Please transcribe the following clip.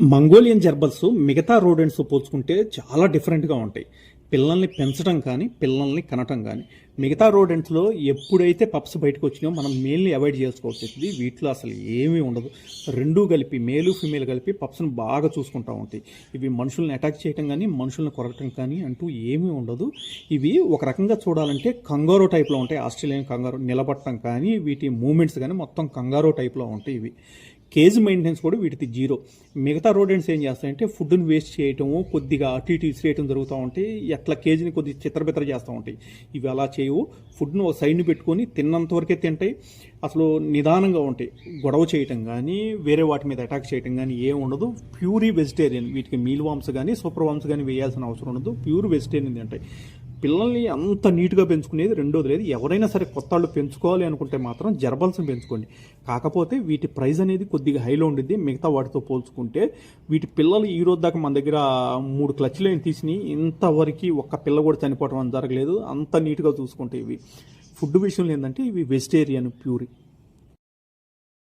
Mongolian జర్బల్స్ మిగతా rodents పోల్చుకుంటే చాలా డిఫరెంట్గా ఉంటాయి. పిల్లల్ని పెంచడం కానీ పిల్లల్ని కనటం కానీ మిగతా రోడెంట్స్లో ఎప్పుడైతే పప్స్ బయటకు వచ్చినాయో మనం మేల్ని అవాయిడ్ చేసుకోవాల్సి వీటిలో అసలు ఏమీ ఉండదు. రెండూ కలిపి మేలు ఫిమేల్ కలిపి పప్స్ని బాగా చూసుకుంటూ ఉంటాయి. ఇవి మనుషుల్ని అటాక్ చేయటం కానీ మనుషుల్ని కొరకటం కానీ అంటూ ఏమీ ఉండదు. ఇవి ఒక రకంగా చూడాలంటే కంగారో టైప్లో ఉంటాయి. ఆస్ట్రేలియన్ కంగారో నిలబట్టడం కానీ వీటి మూమెంట్స్ కానీ మొత్తం కంగారో టైప్లో ఉంటాయి ఇవి. కేజీ మెయింటెనెన్స్ కూడా వీటిది జీరో. మిగతా రోడెంట్స్ ఏం చేస్తాయంటే ఫుడ్ని వేస్ట్ చేయటము కొద్దిగా అటు ఇటు ఇసిరేయటం జరుగుతూ ఉంటాయి ఎట్లా కేజీని కొద్దిగా చిత్రబిత్ర చేస్తూ ఉంటాయి. ఇవి అలా చేయవు. ఫుడ్ను ఒక సైడ్ని పెట్టుకొని తిన్నంత వరకే తింటాయి. అసలు నిదానంగా ఉంటాయి. గొడవ చేయటం కానీ వేరే వాటి మీద అటాక్ చేయటం కానీ ఏం ఉండదు. ప్యూరీ వెజిటేరియన్ వీటికి మీల్ వామ్స్ కానీ సూపర్ వామ్స్ కానీ వేయాల్సిన అవసరం ఉండదు. ప్యూర్ వెజిటేరియన్ తింటాయి. పిల్లల్ని అంత నీట్గా పెంచుకునేది రెండోది లేదు. ఎవరైనా సరే కొత్త వాళ్ళు పెంచుకోవాలి అనుకుంటే మాత్రం జర్బల్స్ని పెంచుకోండి. కాకపోతే వీటి ప్రైస్ అనేది కొద్దిగా హైలో ఉండింది మిగతా వాటితో పోల్చుకుంటే వీటి పిల్లలు ఈ రోజు దాకా మన దగ్గర మూడు క్లచ్లైన్ తీసినాయి ఇంతవరకు ఒక్క పిల్ల కూడా చనిపోవడం అని జరగలేదు. అంత నీట్గా చూసుకుంటే ఇవి. ఫుడ్ విషయంలో ఏంటంటే ఇవి వెజిటేరియన్ ప్యూరీ.